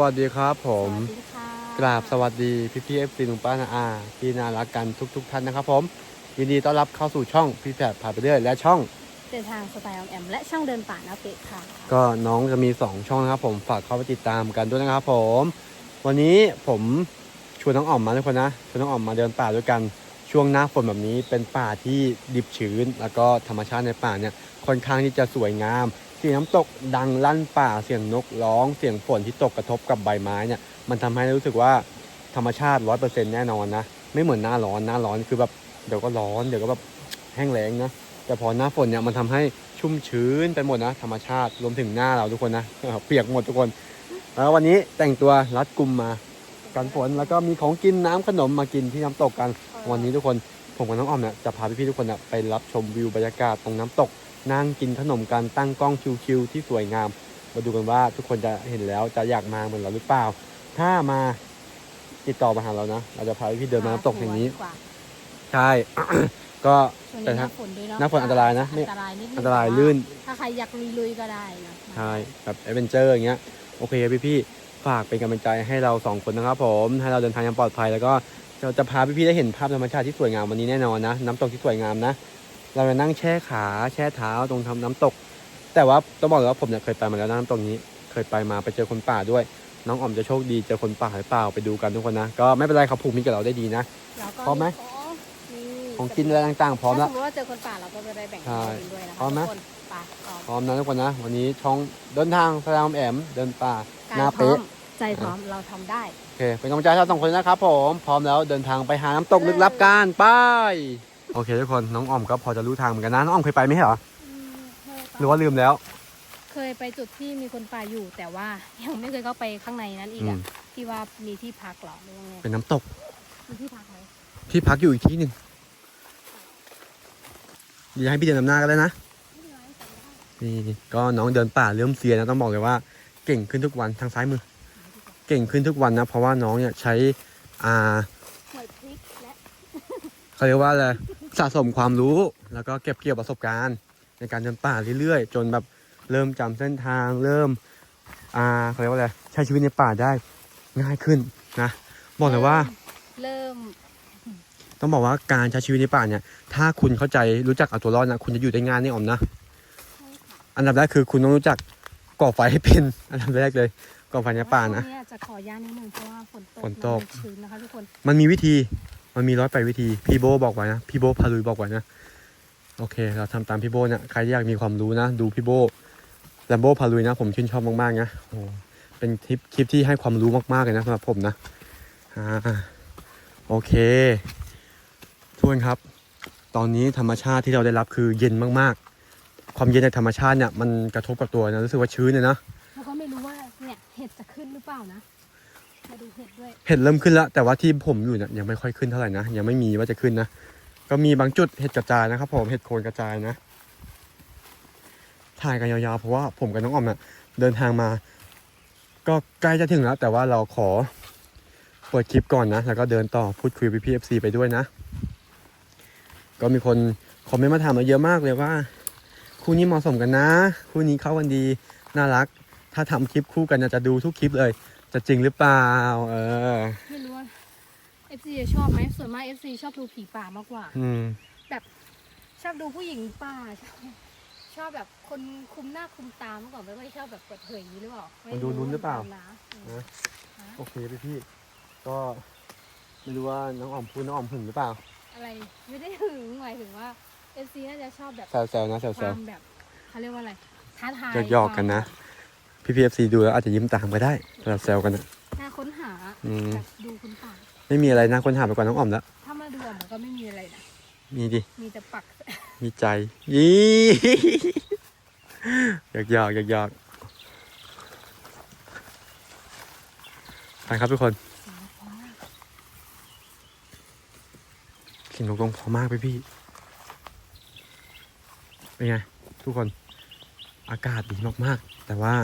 วัสดีครับผม สวัสดีค่ะกราบสวัสดีพี่พี่เอฟซีลุงป้านาอาที่น่ารักกันทุกๆท่านนะครับผม ยินดีต้อนรับเข้าสู่ช่องพี่แฝดพาไปเรื่อยและช่อง เดินทางสไตล์ออมแอมและช่องเดินป่านาเปะค่ะ ก็น้องจะมี 2 ช่องนะครับผมฝากเข้าไปติดตามกันด้วยนะครับผม วันนี้ผมชวนน้องอ่อมมาทุกคนนะชวนน้องอ่อมมาเดินป่าด้วยกันช่วงหน้าฝนแบบนี้เป็นป่าที่ดิบชื้น แล้วก็ธรรมชาติในป่าเนี่ยค่อนข้างที่จะสวยงามเสียงน้ำตกดังลั่นป่าเสียงนกร้อง เสียงฝนที่ตกกระทบกับใบไม้เนี่ยมันทำให้รู้สึกว่าธรรมชาติร้อยเปอร์เซ็นต์แน่นอนนะไม่เหมือนหน้าร้อนหน้าร้อนคือแบบเดี๋ยวก็ร้อนเดี๋ยวก็แบบแห้งแล้งนะแต่พอหน้าฝนเนี่ยมันทำให้ชุ่มชื้นไปหมดนะธรรมชาติรวมถึงหน้าเราทุกคนนะเปียกหมดทุกคน แล้ววันนี้แต่งตัวรัดกุมมากันฝนแล้วก็มีของกินน้ำขนมมากินที่น้ำตกกัน วันนี้ทุกคนผมกับน้องออมเนี่ยจะพาพี่ๆทุกคนนี่ยไปรับชมวิวบรรยากาศตรงน้ำตก นั่งกินขนมกันตั้งกล้องชิวๆที่สวยงาม มาดูกันว่าทุกคนจะเห็นแล้วจะอยากมาเหมือนเราหรือเปล่า ถ้ามาติดต่อมาหาเรานะ เราจะพาพี่ๆเดินมาน้ำตกแห่งนี้ดีกว่าใช่ ก็ช่วงแต่นี้หถ้า น้าฝนด้วยเนาะหน้าฝนอันตรายนะไม่ อันตรายนิดนึงอันตรายลื่น ถ้าใครอยากลุยๆก็ได้นะใช่แบบแอดเวนเจอร์อย่างเงี้ยโอเคพี่ๆฝากเป็นกำลังใจให้เราสองคนนะครับผมให้เราเดินทางอย่างปลอดภัยแล้วก็จะจะพาพี่ๆได้เห็นภาพธรรมชาติที่สวยงามวันนี้แน่นอนนะ น้ำตกที่สวยงามนะ เราจะนั่งแช่ขาแช่เท้าตรงทำน้ำตก แต่ว่าต้องบอกเลยว่าผมเนี่ยเคยไปมาแล้วนะน้ำตกนี้ เคยไปมาไปเจอคนป่าด้วย น้องอ๋อมจะโชคดีเจอคนป่าหรือเปล่าไปดูกันทุกคนนะ ก็ไม่เป็นไรเขาผูกมิตรกับเราได้ดีนะแล้วก็พร้อมไหมนี่ของกินอะไรต่างๆพร้อมแล้วถ้าสมมติว่าเจอคนป่าเราก็จะได้แบ่งใช่กินด้วยนะคะพร้อมไหมทุกคนไปพร้อมพร้อมนะทุกคนนะ วันนี้ช่องเดินทางสลามแอมเดินป่าหกาน้ารพร้อเป๊ะมใจพร้อมเราทำได้โอเคเป็นกำลังใจให้เราสองคนนะครับผมพร้อมแล้วเดินทางไปหาน้ำตกลึกลับกันไป โอเคทุกคนน้องอ่อมก็พอจะรู้ทางเหมือนกันนะน้องอ่อมเคยไปไหมเหรอหรือว่าลืมแล้ว เคยไปจุดที่มีคนป่าอยู่ แต่ว่ายังไม่เคยเข้าไปข้างในนั้นอีกอือะม ที่ว่ามีที่พักเหรอหรือว่าไงเป็นน้ำตก มีที่พักไหมที่พักอยู่อีกที่หนึ่งเดี๋ยวให้พี่เดินนำหน้ากันเลยนะ นี่ก็น้องเดินป่าเริ่มเซียนนะต้องบอกเลยว่า เก่งขึ้นทุกวันทางซ้ายมือ เก่งขึ้นทุกวันนะ เพราะว่าน้องเนี่ยใช้อ่าหวยพริกและเขาเรียกว่าอะไร สะสมความรู้ แล้วก็เก็บเกี่ยวประสบการณ์ ในการเดินป่าเรื่อยๆ จนแบบเริ่มจำเส้นทางเริ่มอ่าเขาเรียกว่าอะไรใช้ชีวิตในป่าได้ง่ายขึ้นนะบอกเลยว่า เริ่ม ต้องบอกว่าการใช้ชีวิตในป่าเนี่ย ถ้าคุณเข้าใจรู้จักเอาตัวรอดนะคุณจะอยู่ได้ง่ายแน่ออมนะใช่ค่ะอันดับแรกคือคุณต้องรู้จักก่อไฟให้เป็นอันดับแรกเลยก่อไฟในป่านะเยจะขอย่านิดนึงเพราะว่าฝนตกฝนตกมัชื้นนะคะทุกคนมันมีวิธี มันมีร้อยไปดวิธีพี่โบบอกไว้นะพี่โบพาลุยบอกไว้นะโอเค เราทำตามพี่โบเนี่ยใครอยากมีความรู้นะ ดูพี่โบแลมโบพาลุยนะ ผมชื่นชอบมากๆนะโอ้เป็นคลิปคลิปที่ให้ความรู้มากๆเลยนะสำหรับผมนะอ่าโอเคทุกคนครับ ตอนนี้ธรรมชาติที่เราได้รับคือเย็นมากๆ ความเย็นในธรรมชาติเนี่ยมันกระทบกับตัวนะรู้สึกว่าชื้นเลยนะแล้วก็ไม่รู้ว่าเนี่ยเห็ดจะขึ้นหรือเปล่านะ มาดูเห็ดด้วย เห็ดเริ่มขึ้นแล้ว แต่ว่าที่ผมอยู่เนี่ยยังไม่ค่อยขึ้นเท่าไหร่นะ ยังไม่มีว่าจะขึ้นนะ ก็มีบางจุดเห็ดกระจายนะครับ ผมเห็ดโคนกระจายนะ ถ่ายกันยาวๆ เพราะว่าผมกับน้องออมเนี่ยเดินทางมา ก็ใกล้จะถึงแล้ว แต่ว่าเราขอเปิดคลิปก่อนนะ แล้วก็เดินต่อพูดคุยกับพี่เอฟซีไปด้วยนะ ก็มีคนคอมเมนต์มาถามมาเยอะมากเลยว่า คู่นี้เหมาะสมกันนะ คู่นี้เข้ากันดีน่ารัก ถ้าทำคลิปคู่กันจะดูทุกคลิปเลย จะจริงหรือเปล่า เออ ไม่รู้ว่า FC จะชอบไหมส่วนมาก FC ชอบดูผีป่ามากกว่า อืมชอบดูผู้หญิงป่า ชอบชอบแบบคนคุมหน้าคุมตามากกว่าไม่ค่อยชอบแบบเปิดเผยอย่างนี้หรือเปล่าไม่มันดูลุ้นหรือเปล่านะอืมนะโอเคพี่พี่ ก็ไม่รู้ว่าน้องอ๋อมพูดน้องอ๋อมหึงหรือเปล่า อะไรไม่ได้หึงหมายถึงว่า FC น่าจะชอบแบบแซวๆนะแซคววามแบบเขาเรียกว่าอะไรท้าทายหยอกๆกันนะๆ พี่พีเอฟซีดูแล้วอาจจะยิ้มตามก็ได้เราแซวกันนะน่าค้นหาอืมแบบดูคุณป่าไม่มีอะไรนะคนหาไปกว่าน้องอ๋อมแล้วถ้ามาดูอะมันก็ไม่มีอะไรนะ มีดิ มีแต่ปัก มีใจยี่หยอกหยอกหยอกหยอกไปครับทุกคนเสียงนกลงพอมากพี่พี่ เป็นไง ทุกคน อากาศดีมากๆ แต่ว่า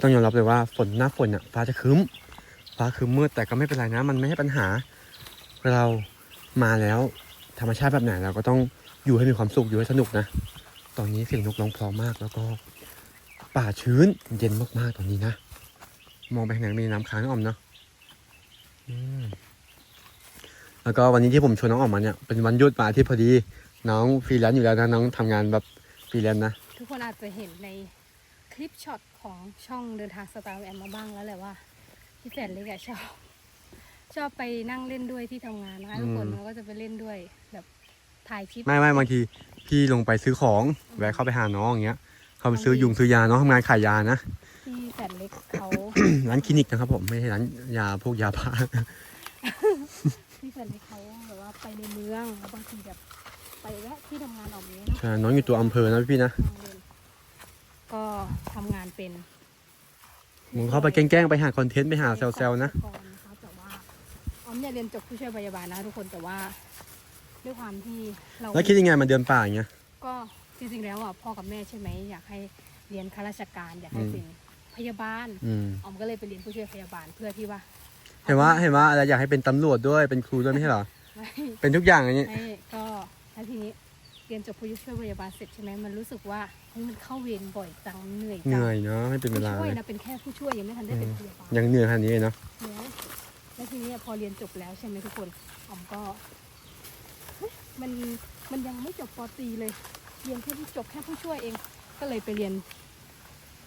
ต้องยอมรับเลยว่าฝนหน้าฝนเนี่ยฟ้าจะครึ้ม ฟ้าครึ้มมืดแต่ก็ไม่เป็นไรนะ มันไม่ใช่ปัญหา เรามาแล้วธรรมชาติแบบไหนเราก็ต้องอยู่ให้มีความสุขอยู่ให้สนุกนะ ตอนนี้เสียงนกร้องเพราะมากแล้วก็ป่าชื้นเย็นมากๆตอนนี้นะ มองไปทางไหนมีน้ำค้างน้องออมเนาะแล้วก็วันนี้ที่ผมชวนน้องออมมาเนี่ยเป็นวันหยุดมาอาที่พอดี น้องฟรีแลนซ์อยู่แล้วนะน้องทำงานแบบฟรีแลนซ์นะ ทุกคนอาจจะเห็นในคลิปช็อตของช่องเดินทางสตาร์แอมมาบ้างแล้วแหละว่าพี่แสนเล็กอะชอบ ชอบไปนั่งเล่นด้วยที่ทำงานนะคะทุกคนอืมเขาก็จะไปเล่นด้วยแบบถ่ายคลิป ไม่ไม่บางทีพี่ลงไปซื้อของแวะเข้าไปหาน้องอย่างเงี้ย เขาไปซื้อยุงซื้อยาน้องทำงานขายยานะพี่แสนเล็กเขา ร้านคลินิกนะครับผมไม่ใช่ร้านยาพวกยาบ้าพี่แสนเล็กเขาแบบว่าไปในเมืองแล้วบางทีแบบไป แวะที่ทำงานออกนี้เนาะใช่น้องอยู่ตัวอำเภอนะพี่ๆนะนั่งเล่นก็ทำงานเป็นมึงเข้าไปแกล้งๆไปหาคอนเทนต์ไปหาแซวๆนะก่อนนะคะแต่ว่าออมเนี่ยเรียนจบผู้ช่วยพยาบาลนะทุกคนแต่ว่าด้วยความที่เราแล้วคิดยังไงมาเดินป่าอย่างเงี้ย ก็จริงๆแล้วอะพ่อกับแม่ใช่ไหมอยากให้เรียนข้าราชการอยากให้อืม เป็นพยาบาลอืมออมก็เลยไปเรียนผู้ช่วยพยาบาลเพื่อที่ว่าเห็นว่าเห็นว่าอะไรอยากให้เป็นตำรวจด้วยเป็นครูด้วยไม่ใช่เหรอ ไม่เป็นทุกอย่างอย่างนี้ ไม่ก็ แล้วทีนี้เรียนจบผู้ช่วยพยาบาลเสร็จใช่ไหมมันรู้สึกว่าเฮ้ยมันเข้าเวรบ่อยจังเหนื่อยจัเหนื่อยเนาะไม่เป็นเวผู้ลาช่วยเลยนะเป็นแค่ผู้ช่วยยังไม่ทันได้เป็นพยาบาล ยังเหนื่อยขนาดนี้เลยเนาะแล้วแล้วทีนี้พอเรียนจบแล้วใช่ไหมทุกคนออมก็เฮ้ยมันมันยังไม่จบปตรีเลยเรียนแค่ที่จบแค่ผู้ช่วยเอง ก็เลยไปเรียน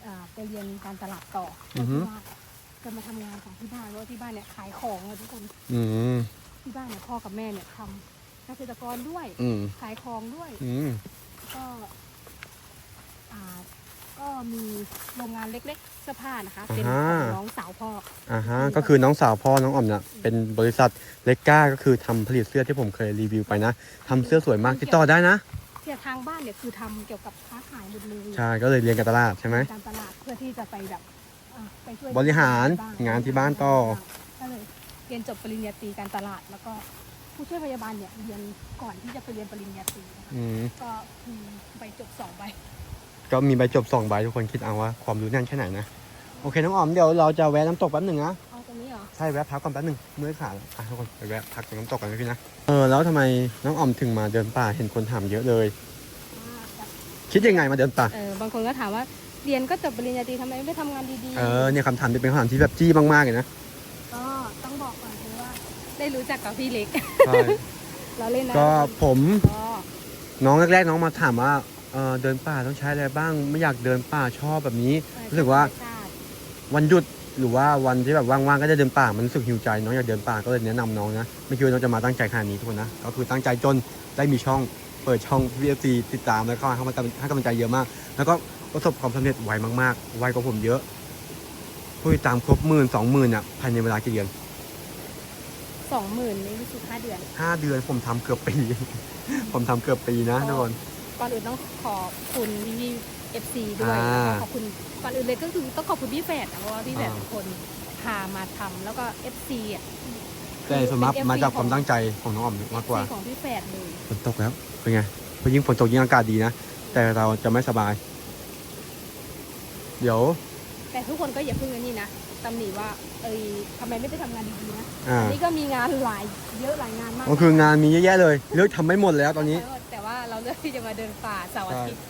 อ่าไปเรียนการตลาดต่อเพื่อที่ว่าจะมาทำงานของที่บ้านเพราะว่าที่บ้านเนี่ยขายของอะทุกคนอืมที่บ้านเนี่ยพ่อกับแม่เนี่ยทำเกษตรกรด้วย อืมขายของด้วย อืมก็อ่าก็มีโรงงานเล็กๆเสื้อผ้านะคะ เป็นของน้องสาวพ่อ อ่าฮะก็คือน้องสาวพ่อน้องออมเนี่ยเป็นบริษัทเล็กก้าก็คือทำผลิตเสื้อที่ผมเคยรีวิวไปนะทำเสื้อสวยมากติดต่อได้นะเที่ยทางบ้านเนี่ยคือทำเกี่ยวกับค้าขายหมดเลยใช่ก็เลยเรียนการตลาดใช่ไหม การตลาดเพื่อที่จะไปแบบอะไปช่วยบริหารงานที่บ้านต่อ ก็เลยเรียนจบปริญญาตรีการตลาดแล้วก็ ผู้ช่วยพยาบาลเนี่ยเรียนก่อนที่จะไปเรียนปริญญาตรีนะคะอืมก็คือใบจบสองใบ ก็มีใบจบสองใบทุกคนคิดเอาว่าความรู้แน่นแค่ไหนนะโอเคน้องออมเดี๋ยวเราจะแวะน้ำตกแป๊บหนึ่งนะ เอาตรงนี้เหรอ ใช่แวะพักก่อนแป๊บหนึ่งเมื่อยขาแล้วอะทุกคนไปแวะพักตรงน้ำตกกันนะพี่นะเออแล้วทำไมน้องออมถึงมาเดินป่าเห็นคนถามเยอะเลยอ่าแบบคิดยังไงมาเดินป่าเออบางคนก็ถามว่าเรียนก็จบปริญญาตรีทำไมไม่ทำงานดีๆเออเนี่ยคำถามนี้เป็นคำถามที่แบบจี้มากๆเลยนะ ก็ต้องบอกก่อนเลยว่า ได้รู้จักกับพี่เล็กใช่เราเล่นนะก็ผมก็น้องแรกๆน้องมาถามว่าเออเดินป่าต้องใช้อะไรบ้าง ไม่อยากเดินป่าชอบแบบนี้เอ่อรู้สึกว่าธรรมชติวันหยุดหรือว่าวันที่แบบว่างๆก็จะเดินป่ามันรู้สึกหิวใจน้องอยากเดินป่าก็เลยแนะนำน้องนะไม่คิดว่าน้องจะมาตั้งใจขนาดนี้ทุกคนนะก็คือตั้งใจจนได้มีช่องเปิดช่องพีเอฟซีติดตามแล้วก็ให้กำลังให้กำลังใจเยอะมาก แล้วก็ประสบความสำเร็จไวมากๆไวกว่าผมเยอะผู้ติดตามครบหมื่นสองหมื่นอะภายในเวลากี่เดือน สองหมื่นนี่รู้สึกห้าเดือน ห้าเดือนผมทำเกือบปี ผมทำเกือบปีนะทุกคน ก่อนอื่นต้องขอบคุณพี่เอฟซีด้วยอ่าแล้วก็ขอบคุณก่อนอื่นเลยก็คือต้องขอบคุณพี่แฝดนะเพราะว่าพี่แฝดอ่า เป็นคนพามาทำแล้วก็เอฟซีอะแต่ส่วนมากมาจากความตั้งใจของน้องอ๋อมมากกว่า FC ของพี่แฝดเลยฝนตกแล้ว เป็นไงพอยิ่งฝนตกยิ่งอากาศดีนะ แต่เราจะไม่สบาย เดี๋ยว แต่ทุกคนก็อย่าเพิ่งอันนี้นะตำหนิว่าเอ้ยทำไมไม่ไปทำงานดีๆนะอ่าอันนี้ก็มีงานหลายเยอะหลายงานมากก็คืองานมีเยอะแยะเลยเลือกทำไม่หมดแล้วตอนนี้ แต่ว่าเราเลือกที่จะมาเดินป่าเสาร์อาทิตย์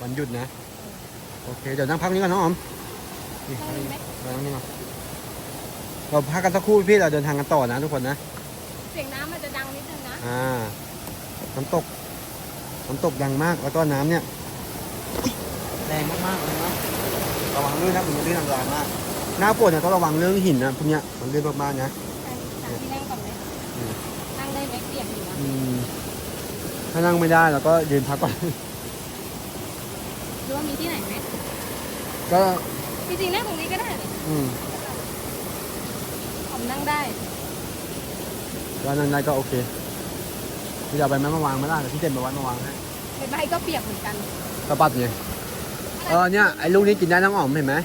วันหยุดนะ โอเค เดี๋ยวนั่งพักนี้ก่อนน้องอ๋อมนี่ได้ไหมเรานั่งนี่ก่อนเราพักกันสักครู่พี่เราเดินทางกันต่อนะ ทุกคนนะ เสียงน้ำมันจะดังนิดนึงนะ อ่า น้ำตก น้ำตกดังมากแล้วก็น้ำเนี่ยอุ๊ยแรงมากๆเลยนะ ระวังลื่นนะมันลื่นอันตรายมากหน้าฝนเนี่ยต้องระวังเรื่องหินนะพวกเนี้ยมันลื่นมากๆนะนั่งที่นั่งก่อนไหมอืมนั่งได้ไหมเปียกอยู่นะอืมถ้านั่งไม่ได้เราก็ยืนพักก่อนหรือว่ามีที่ไหนไหมก็จริงๆนั่งตรงนี้ก็ได้นี่อืมผมนั่งได้ก็นั่งได้ก็โอเคพี่จะเอาไปแม่มาวางไม่ได้แต่พี่เต็มไปวัดมาวางให้ใบใบก็เปียกเหมือนกันสะบัดไง เออเนี่ยไอ้ลูกนี้กินได้ทั้งอ่อมเห็นไหม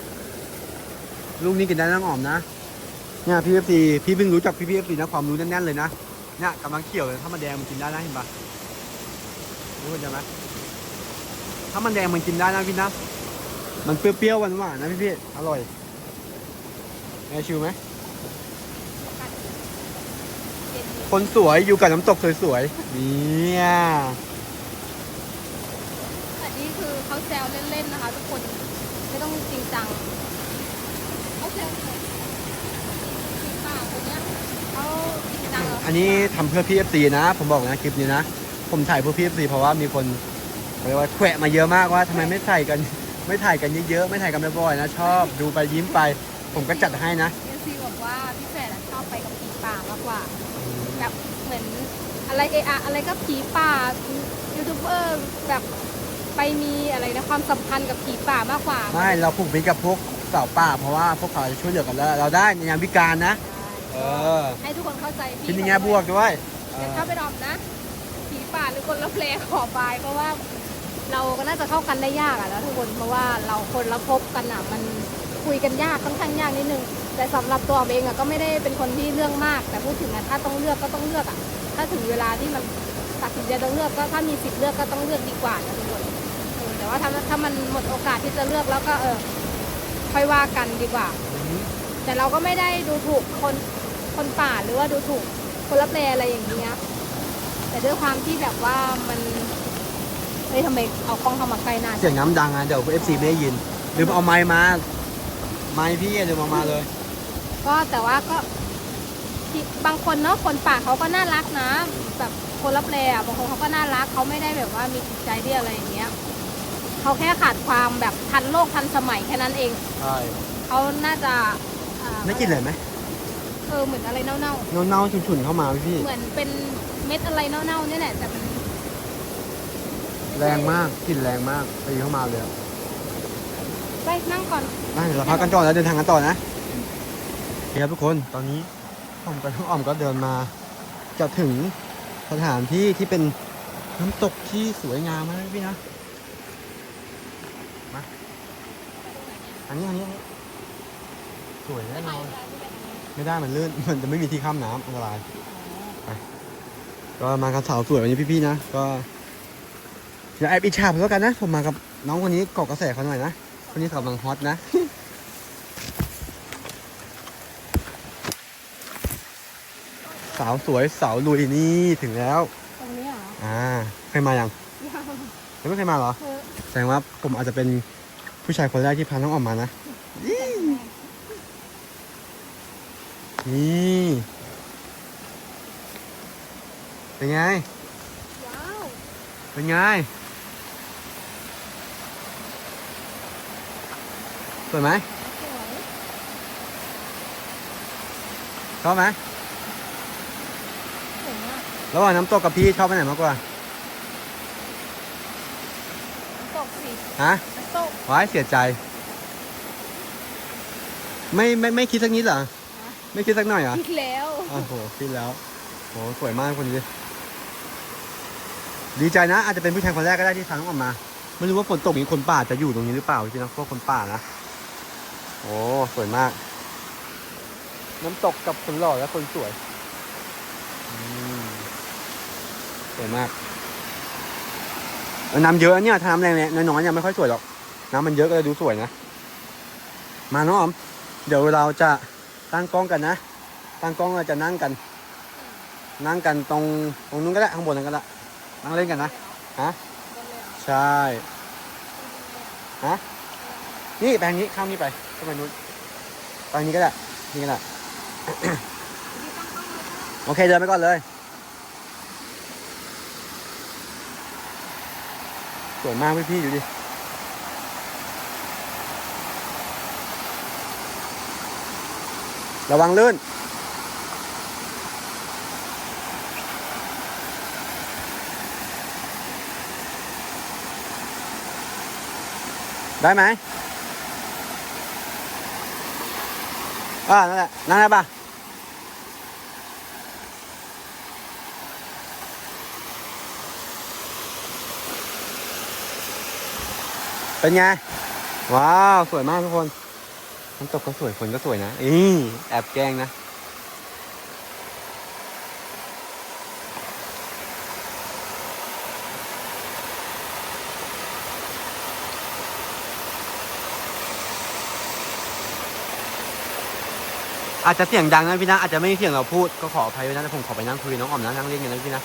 ลูกนี้กินได้ทั้งอ่อมนะเนี่ยพี่เอฟซีพี่เพิ่งรู้จักพี่พีเอฟซีนะความรู้แน่นๆเลยนะเนี่ยกำลังเขียวเลยถ้ามันแดงมันกินได้นะเห็นปะรู้เข้าใจไหมถ้ามันแดงมันกินได้นะพี่นะมันเปรี้ยวๆหวานๆนะพี่พี่อร่อยแอร์ชิวไหมเย็นดีคนสวยอยู่กับน้ำตกสวยๆเนี่ยแต่นี่คือ เขาแซวเล่นๆนะคะ ทุกคนไม่ต้องจริงจังเขาแซวแล้วมีตังค์เหรออันนี้ทำเพื่อพี่เอฟซีนะ ผมบอกนะคลิปนี้นะ ผมถ่ายเพื่อพี่เอฟซีเพราะว่ามีคนเรียกว่าแขวะมาเยอะมากว่าทำไมไม่ถ่ายกัน ไม่ถ่ายกันเยอะๆไม่ถ่ายกันบ่อยๆนะ ชอบดูไปยิ้มไป ผมก็จัดให้นะเอซีบอกว่าพี่แฝดอะชอบไปกับผีป่ามากกว่า แบบเหมือนอะไรเอะอะอะไรก็ผีป่ายูทูบเบอร์แบบ ไปมีอะไรนะความสัมพันธ์กับผีป่ามากกว่าไม่เราผูกมิตรกับพวกสาวป่า เพราะว่าพวกเขาจะช่วยเหลือกันแล้ว เราได้ในยามพิการนะ เออ ให้ทุกคนเข้าใจคิดในแง่บวกด้วยเอแต่อถ้าไปดอมนะ ผีป่าหรือคนละเพลงขอบาย เพราะว่าเราก็น่าจะเข้ากันได้ยากอะแล้วทุกคนเพราะว่าเราคนละพบกันอะมันคุยกันยากค่อนข้างยากนิดนึง แต่สำหรับตัวออมเองอะก็ไม่ได้เป็นคนที่เรื่องมาก แต่พูดถึงอะถ้าต้องเลือกก็ต้องเลือกอะถ้าถึงเวลาที่มันตัดสินใจต้องเลือกก็ถ้ามีสิทธิ์เลือกก็ต้องเลือกดีกว่านะทุกคนเออ แต่ว่าถ้าถ้ามันหมดโอกาสที่จะเลือกแล้วก็เออค่อยว่ากันดีกว่า แต่เราก็ไม่ได้ดูถูกคนคนป่าหรือว่าดูถูกคนรับแลอะไรอย่างเงี้ยแต่ด้วยความที่แบบว่ามันเฮ้ยทำไมเอากล้องเข้ามาใกล้หน้าเสียงน้ำดังอะเดี๋ยวเอฟซีไม่ได้ยินลืมเอาไม้มา ไม้พี่ลืมเอามาเลย ก็แต่ว่าก็ที่บางคนเนาะคนป่าเขาก็น่ารักนะ แบบคนรับแลอะบางคนเขาก็น่ารักเขาไม่ได้แบบว่ามีจิตใจที่อะไรอย่างเงี้ย เขาแค่ขาดความแบบทันโลกทันสมัยแค่นั้นเอง ใช่เขาน่าจะอ่าไม่กินเลยไหมเออเหมือนอะไรเน่าๆเน่าๆฉุนๆเข้ามาพี่เหมือนเป็นเม็ดอะไรเน่าๆเนี่ยแหละแต่มันแรงมากกลิ่นแรงมากตีเข้ามาเลยอะไปนั่งก่อน ได้เดี๋ยวเราพักกันก่อนแล้วเดินทางกันต่อนะโอเคครับทุกคนตอนนี้ผมกับน้องอ้อมก็เดินมา จะถึงสถานที่ที่เป็นน้ำตกที่สวยงามมากพี่นะมา อันนี้อันนี้อันนี้สวยแน่นอนไม่ได้มันลื่นมันจะไม่มีที่ข้ามน้ำอันตรายก็มากับสาวสวยวันนี้พี่ๆนะก็อย่าแอบอิจฉาผมแล้วกันนะ ผมมากับน้องคนนี้เกาะกระแสเขาหน่อยนะคนนี้เขากำลังฮอตนะสาวสวยสาวลุยนี่ถึงแล้วตรงนี้เหรออ่าเคยมายังยังยังไม่เคยมาเหรอเออแสดงว่าผมอาจจะเป็น ผู้ชายคนแรกที่พาน้องออกมานะ นี่เป็นไงว้าวเป็นไง สวยไหมสวยชอบไหมสวยมากระหว่างน้ำตกกับพี่ชอบไปไหนมากกว่า น้ำตกสิ ฮะน้ำตก ว้ายเสียใจ ไม่ไม่ไม่คิดสักนิดเหรอ ไม่คิดสักหน่อยเหรออีกแล้วโอ้โหคิดแล้วโหสวยมากคนนี้ ดีใจนะ อาจจะเป็นผู้ชายคนแรกก็ได้ที่พาน้องออกมา ไม่รู้ว่าฝนตกนี้คนป่าจะอยู่ตรงนี้หรือเปล่าจริงๆนะพวกคนป่านะ โอ้สวยมาก น้ำตกกับคนหล่อและคนสวยอืมสวยมากน้ำเยอะเนี่ยถ้าน้ำแรงๆน้อยๆยังไม่ค่อยสวยหรอก น้ำมันเยอะก็เลยดูสวยนะ มาน้องอม เดี๋ยวเราจะตั้งกล้องกันนะ ตั้งกล้องเราจะนั่งกัน นั่งกันตรงตรงนู้นก็ได้ข้างบนนั้นก็ได้นั่งเล่นกันนะฮะใช่ฮะนี่ไปทางนี้ข้ามนี้ไปเข้าไปนู้นไปนี้ก็ได้นี่ก็ได้โอเคเดินไปก่อนเลยสวยมากพี่พี่ๆดูดิ ระวังลื่น ได้ไหมอ่านั่นแหละ นั่งได้ป่ะเป็นไง ว้าว สวยมากทุกคน น้ำตกก็สวยฝนก็สวยนะอีแอบแกล้งนะ อาจจะเสียงดังนะพี่นะอาจจะไม่มีเสียงเราพูดก็ขออภัยไว้นะแต่ผมขอไปนั่งคุยน้องอ๋อมนะนั่งเล่นกันนะพี่นะ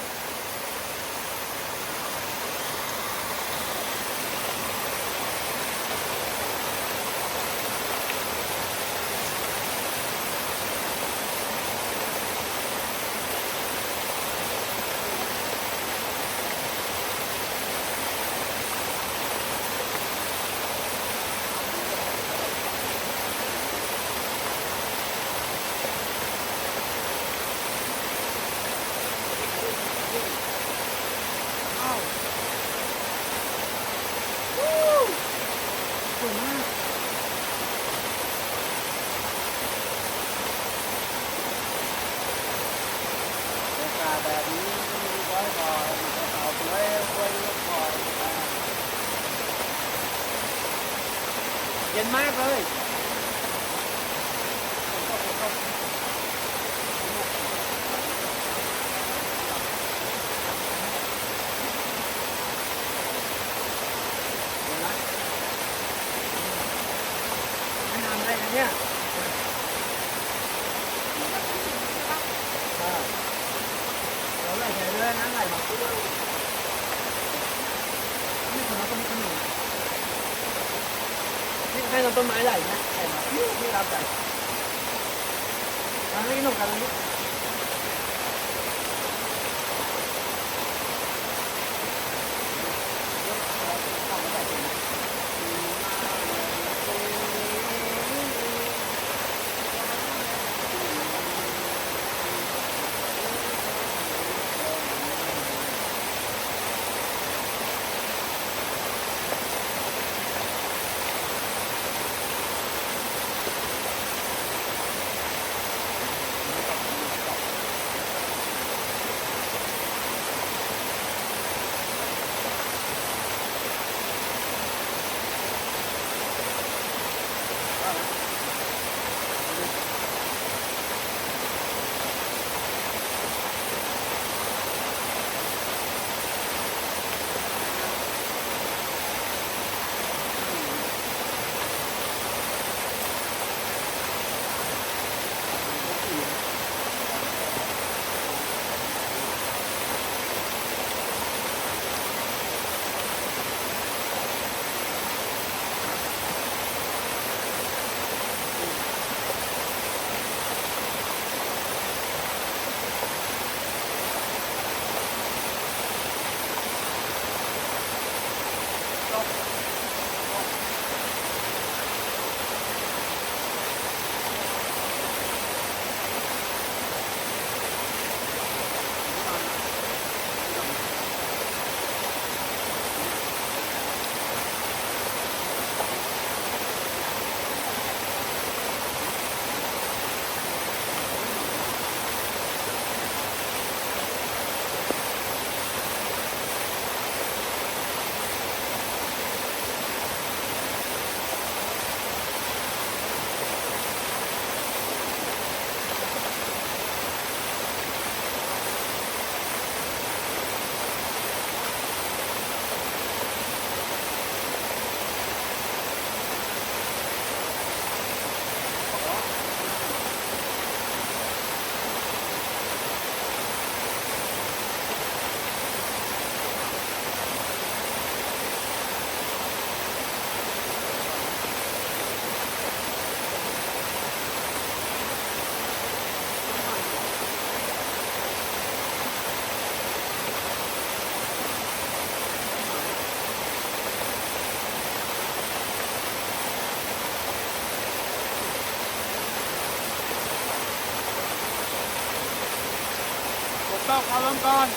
ต้องเอาลงก่อน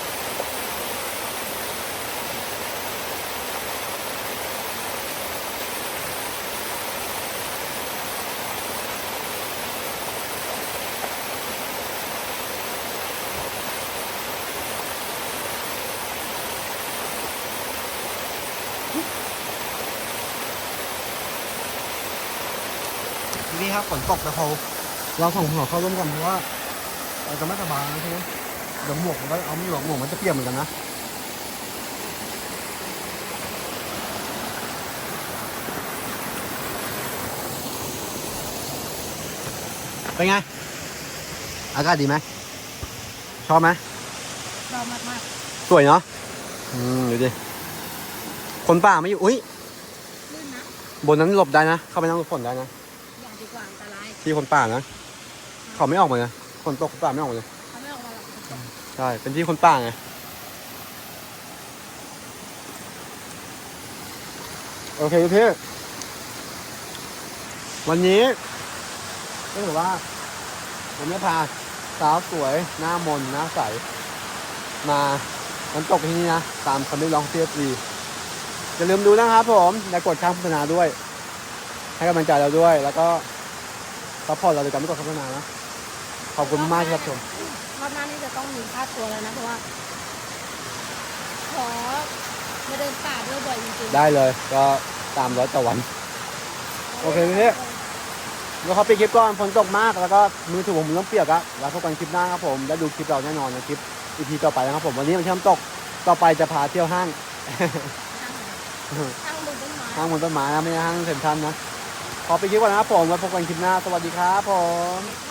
นี่ครับฝนตกนะเขาเราส่งหัวเข้าร่วมกันเพราะว่าเราจะไม่สบายนะใช่ไหม เดี๋ยวหมวกมันก็เอาไม่อยู่หรอกหมวกมันจะเปียกเหมือนกันนะเป็นไง อากาศดีไหมชอบไหมชอบมากสวยเนาะอืมดูดิคนป่าไม่อยู่อุ้ยๆลื่นนะบนนั้นหลบได้นะ เข้าไปนั่งหลบฝนได้นะอย่าดีกว่าอันตรายที่คนป่านะ เขาไม่ออกมาเลยฝนตกคนป่าไม่ออกมาเลย ช่ เป็นที่คนป่าไงโอเคพี่วันนี้ก็ถือว่า ผมจะพาสาวสวยหน้ามนหน้าใส มาน้ำตกที่นี่นะ ตามคำเรียกร้องเทียบีอย่าลืมดูนะครับผมและกดข้ามโฆษณาด้วย ให้กำลังใจเราด้วย แล้วก็ซัพพอร์ตเราโดยการไม่กดโฆษณานะ ขอบคุณมากครับผม รอบหน้านี่จะต้องมีค่าตัวแล้วนะเพราะว่า ขอมาเดินป่าด้วยบ่อยจริงๆได้เลยก็ตามร้อยต่อวันเพราะโอเคพี่แล้วเขาปิดคลิปก่อนฝนตกมากแล้วก็มือถือผมมันต้องเปียกอะแล้วพบกันคลิปหน้าครับผมแล้วดูคลิปเราแน่นอนนะคลิปอีพีต่อไปนะครับผมวันนี้มันเที่ยวน้ำตกต่อไปจะพาเที่ยวห้างทางบนต้นไม้ห้างบนต้นไม้นะไม่ใช่ห้างเซ็นทรัลนะขอไปดคลิปก่อนนะครับผมไว้พบกันคลิปหน้าสวัสดีครับผมค่ะ